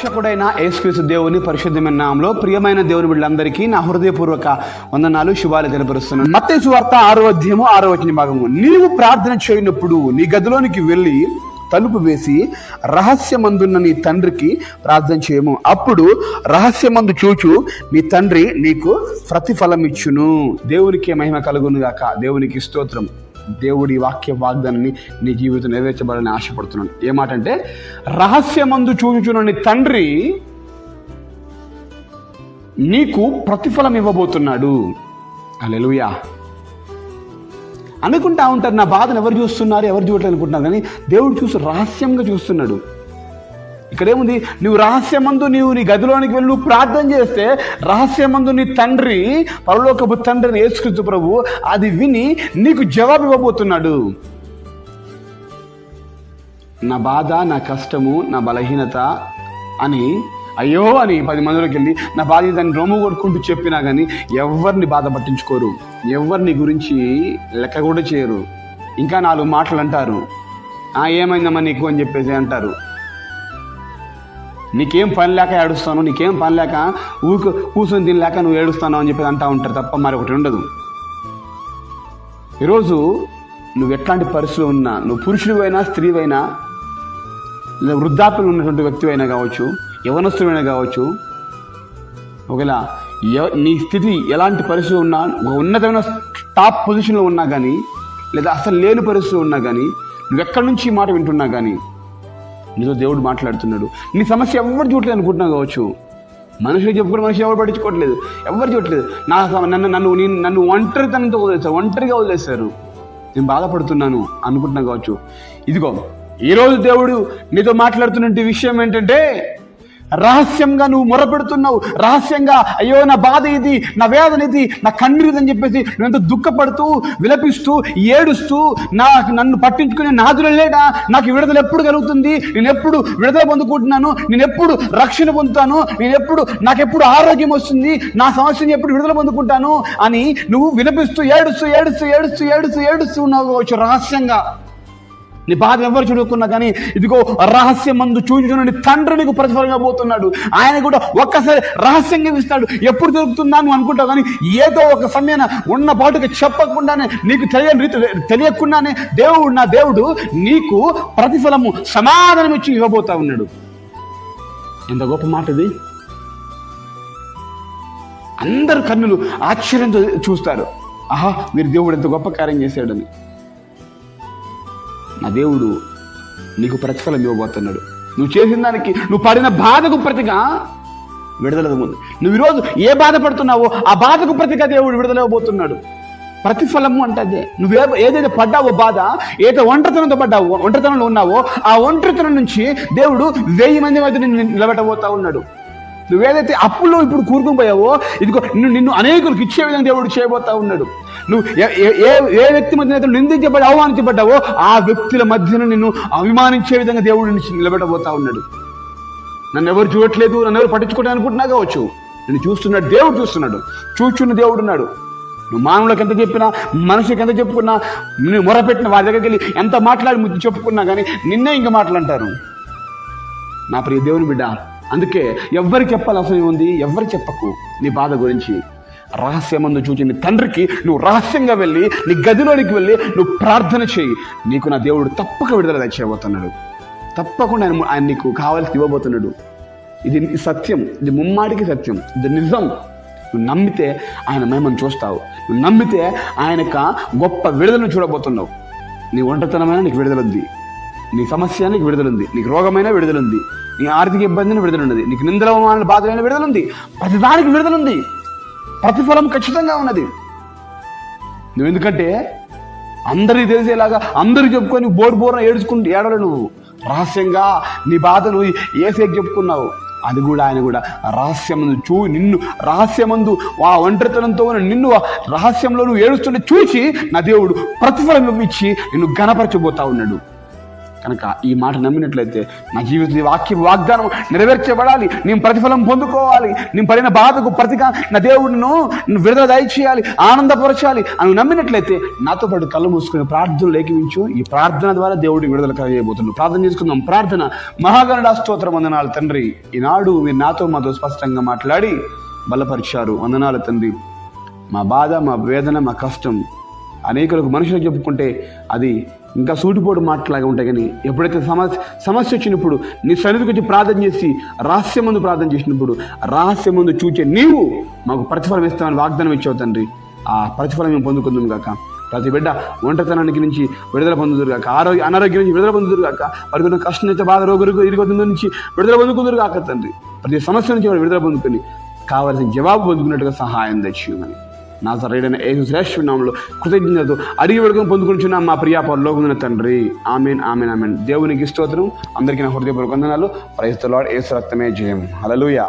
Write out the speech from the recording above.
రక్షకుడైన యేసుక్రీస్తు దేవుని పరిశుద్ధమైన నామంలో ప్రియమైన దేవుని బిడ్డలందరికీ నా హృదయపూర్వక వందనాలు శుభాలు తెలియపరుస్తున్నాను. మత్తే సువార్త ఆరో అధ్యయము ఆరో వచ్చిన భాగము. నీవు ప్రార్థన చేయనప్పుడు నీ గదిలోనికి వెళ్ళి తలుపు వేసి రహస్యమందున్న నీ తండ్రికి ప్రార్థన చేయము. అప్పుడు రహస్యమందు చూచు నీ తండ్రి నీకు ప్రతిఫలం ఇచ్చును దేవునికి మహిమ కలుగును గాక దేవునికి స్తోత్రం దేవుడి వాక్య వాగ్దానాన్ని నీ జీవితం నెరవేర్చబడాలని ఆశపడుతున్నాను. ఏ అంటే రహస్యమందు చూచుచునని తండ్రి నీకు ప్రతిఫలం ఇవ్వబోతున్నాడు. అలెలుయా అనుకుంటా ఉంటారు నా బాధను ఎవరు చూస్తున్నారు ఎవరు చూడలేదు అనుకుంటున్నారు కానీ దేవుడు చూసి రహస్యంగా చూస్తున్నాడు. ఇక్కడేముంది? నువ్వు రహస్యమందు నీవు నీ గదిలోనికి వెళ్ళి నువ్వు ప్రార్థన చేస్తే రహస్యమందు నీ తండ్రి పరలోకపు తండ్రిని ఏసుకృతు ప్రభు అది విని నీకు జవాబు ఇవ్వబోతున్నాడు. నా బాధ నా కష్టము నా బలహీనత అని అయ్యో అని పది మందిలోకి వెళ్ళి నా బాధ దాన్ని రొమ్ము కొట్టుకుంటూ చెప్పినా కానీ ఎవరిని బాధ పట్టించుకోరు. ఎవరిని గురించి లెక్క కూడా చేయరు. ఇంకా నాలుగు మాటలు అంటారు. ఏమైందమ్మా నీకు అని చెప్పేసి అంటారు. నీకేం పని లేక ఏడుస్తాను నీకేం పని లేక ఊకు కూర్చొని తినలేక నువ్వు ఏడుస్తాను అని చెప్పి అంటా ఉంటారు తప్ప మరి ఒకటి ఉండదు. ఈరోజు నువ్వు ఎట్లాంటి పరిస్థితులు ఉన్నా నువ్వు పురుషుడివైనా స్త్రీవైనా లేదా వృద్ధాప్యం ఉన్నటువంటి వ్యక్తివైనా కావచ్చు యవనస్తుడైనా కావచ్చు ఒకవేళ నీ స్థితి ఎలాంటి పరిస్థితి ఉన్నా ఒక ఉన్నతమైన టాప్ పొజిషన్లో ఉన్నా కానీ లేదా అసలు లేని పరిస్థితిలో ఉన్నా కానీ నువ్వు ఎక్కడి నుంచి ఈ మాట వింటున్నా కానీ నీతో దేవుడు మాట్లాడుతున్నాడు. నీ సమస్య ఎవరు చూడలేదు అనుకుంటున్నావు కావచ్చు? మనుషులు చెప్పుకుని మనిషి ఎవరు పట్టించుకోవట్లేదు. ఎవరు చూడట్లేదు. నా నన్ను నన్ను నేను నన్ను ఒంటరితనంతో వదిలేస్తారు ఒంటరిగా వదిలేస్తారు నేను బాధపడుతున్నాను అనుకుంటున్నా కావచ్చు. ఇదిగో ఈరోజు దేవుడు నీతో మాట్లాడుతున్న విషయం ఏంటంటే రహస్యంగా నువ్వు మొరపెడుతున్నావు. రహస్యంగా అయ్యో నా బాధ ఇది నా వేదన ఇది నా కన్నీరు ఇది అని చెప్పేసి నువ్వు ఎంత దుఃఖపడుతూ విలపిస్తూ ఏడుస్తూ నాకు నన్ను పట్టించుకునే నాదులు లేడా? నాకు విడుదల ఎప్పుడు కలుగుతుంది? నేను ఎప్పుడు విడుదల పొందుకుంటున్నాను? నేను ఎప్పుడు రక్షణ పొందుతాను? నేను ఎప్పుడు నాకు ఎప్పుడు ఆరోగ్యం వస్తుంది? నా సమస్యని ఎప్పుడు విడుదల పొందుకుంటాను? అని నువ్వు విలపిస్తూ ఏడుస్తూ ఏడుస్తూ ఏడుస్తూ ఏడుస్తూ ఏడుస్తూ ఉన్నావు రహస్యంగా. నీ బాధ ఎవరు చూడుకున్నా కానీ ఇదిగో రహస్యం మందు చూచుకుని తండ్రి నీకు ప్రతిఫలంగా పోతున్నాడు. ఆయన కూడా ఒక్కసారి రహస్యంగా ఇస్తాడు. ఎప్పుడు దొరుకుతుందా నువ్వు అనుకుంటావు కానీ ఏదో ఒక సమయాన ఉన్న పాటుకి చెప్పకుండానే నీకు తెలియని రీతి తెలియకుండానే దేవుడు నా దేవుడు నీకు ప్రతిఫలము సమాధానం ఇచ్చి ఇవ్వబోతా ఉన్నాడు. ఎంత గొప్ప మాట ఇది. అందరు కన్నులు ఆశ్చర్యంతో చూస్తారు. ఆహా మీరు దేవుడు ఎంత గొప్ప కార్యం చేశాడని. నా దేవుడు నీకు ప్రతిఫలం ఇవ్వబోతున్నాడు. నువ్వు చేసిన దానికి నువ్వు పడిన బాధకు ప్రతిగా విడుదల ముందు నువ్వు ఈరోజు ఏ బాధపడుతున్నావో ఆ బాధకు ప్రతిగా దేవుడు విడుదలవ్వబోతున్నాడు ప్రతిఫలము అంటే అదే. నువ్వు ఏదైతే పడ్డావో బాధ ఏదైతే ఒంటరితనంతో పడ్డావో ఒంటరితనంలో ఉన్నావో ఆ ఒంటరితనం నుంచి దేవుడు వెయ్యి మంది మధ్య నిలబెట్టబోతా ఉన్నాడు. నువ్వేదైతే అప్పుల్లో ఇప్పుడు కూరుకుని పోయావో ఇదిగో నిన్ను అనేకులకు ఇచ్చే విధంగా దేవుడు చేయబోతా ఉన్నాడు. నువ్వు ఏ- ఏ- వ్యక్తి మధ్య అయితే నిందించబడి అవమానించబడ్డావో ఆ వ్యక్తుల మధ్యన నిన్ను అభిమానించే విధంగా దేవుడు నిలబెట్టబోతా ఉన్నాడు. నన్ను ఎవరు చూడట్లేదు నన్ను ఎవరు పట్టించుకోవడం అనుకుంటున్నా కావచ్చు. నేను చూస్తున్నాడు దేవుడు చూస్తున్నాడు. చూచున్న దేవుడు ఉన్నాడు. నువ్వు మానవులకు ఎంత చెప్పినా మనుషులకు ఎంత చెప్పుకున్నా నువ్వు మొరపెట్టిన వారి దగ్గరికి వెళ్ళి ఎంత మాట్లాడి ముద్దు చెప్పుకున్నా కానీ నిన్నే ఇంకా మాట్లాడంటారు నా ప్రియ దేవుని బిడ్డ అందుకే ఎవ్వరు చెప్పాలి అవసరం ఉంది ఎవ్వరు చెప్పకు. నీ బాధ గురించి. రహస్యమందు చూచి నీ తండ్రికి నువ్వు రహస్యంగా వెళ్ళి నీ గదిలోనికి వెళ్ళి నువ్వు ప్రార్థన చేయి. నీకు నా దేవుడు తప్పక విడుదల తెచ్చేయబోతున్నాడు తప్పకుండా ఆయన ఆయన నీకు కావాల్సి ఇవ్వబోతున్నాడు. ఇది సత్యం. ఇది ముమ్మాడికి సత్యం. ఇది నిజం. నువ్వు నమ్మితే ఆయన మేమని చూస్తావు. నువ్వు నమ్మితే ఆయన యొక్క గొప్ప విడుదలను చూడబోతున్నావు. నీ ఒంటరితనమైన నీకు విడుదల ఉంది నీ సమస్య నీకు విడుదల ఉంది నీకు రోగమైన విడుదల ఉంది నీ ఆర్థిక ఇబ్బందిని విడుదలన్నది నీకు నిందలవమాన బాధలైన విడుదల ఉంది ప్రతిదానికి విడుదల ఉంది ప్రతిఫలం ఖచ్చితంగా ఉన్నది. నువ్వు ఎందుకంటే అందరికీ తెలిసేలాగా అందరూ చెప్పుకొని బోర్ బోర్న ఏడుచుకుంటూ ఏడలు నువ్వు. రహస్యంగా నీ బాధను ఏసేకి చెప్పుకున్నావు. అది కూడా ఆయన కూడా రహస్యమందు చూ నిన్ను రహస్యమందు ఆ ఒంటరితనంతో ఉన్న నిన్ను రహస్యంలో నువ్వు ఏడుస్తుంటే చూసి నా దేవుడు ప్రతిఫలం ఇచ్చి నిన్ను గణపరచబోతా ఉన్నాడు. కనుక ఈ మాట నమ్మినట్లయితే నా జీవిత నీ వాక్య వాగ్దానం నెరవేర్చబడాలి. నేను ప్రతిఫలం పొందుకోవాలి. నేను పడిన బాధకు ప్రతిగా నా దేవుడిను విడుదల దయచేయాలి ఆనందపరచాలి అని నమ్మినట్లయితే నాతో పాటు కళ్ళు మూసుకుని ప్రార్థన లేఖించు. ఈ ప్రార్థన ద్వారా దేవుడిని విడుదల కలిగబోతున్నాడు ప్రార్థన చేసుకుందాం. ప్రార్థన. మహాగణుడ స్తోత్ర. వందనాలు తండ్రి. ఈనాడు మీరు నాతో మాతో స్పష్టంగా మాట్లాడి బలపరిచారు. వందనాలు తండ్రి. మా బాధ మా వేదన మా కష్టం అనేకులకు మనుషులకు చెప్పుకుంటే అది ఇంకా సూటిపోటు మాటలాగా ఉంటాయి కానీ ఎప్పుడైతే సమస్య సమస్య వచ్చినప్పుడు నీ సన్నిధికి వచ్చి ప్రార్థన చేసి రహస్యం ముందు ప్రార్థన చేసినప్పుడు రహస్యం ముందు చూచే నీవు మాకు ప్రతిఫలం ఇస్తామని వాగ్దానం ఇచ్చావు తండ్రి. ఆ ప్రతిఫలం మేము పొందుకుందాం కాక ప్రతి బిడ్డ ఒంటరితనానికి నుంచి విడుదల పొందుదురు కాక ఆరోగ్య అనారోగ్యం నుంచి విడుదల పొందుదురు కాక వారికి ఉన్న కష్టం నుంచి బాధ రోగులకు ఇరుగుతుంది నుంచి విడుదల పొందుకుందరు కాక తండ్రి. ప్రతి సమస్య నుంచి వారు విడుదల పొందుకొని కావాల్సిన జవాబు పొందుకున్నట్టుగా సహాయం తెచ్చుమని నా సరైన ఏసు శ్రేష్ఠనామంలో కృతజ్ఞతతో అడిగి వేడుకొని పొందుకుంటున్న మా ప్రియా పరలోకమున తండ్రి. Amen amen amen. దేవునికి స్తోత్రం. అందరికీ నా హృదయపూర్వక వందనాలు. ప్రైస్తలాడ్ ఏసు రక్తమే జయం హల్లెలూయా.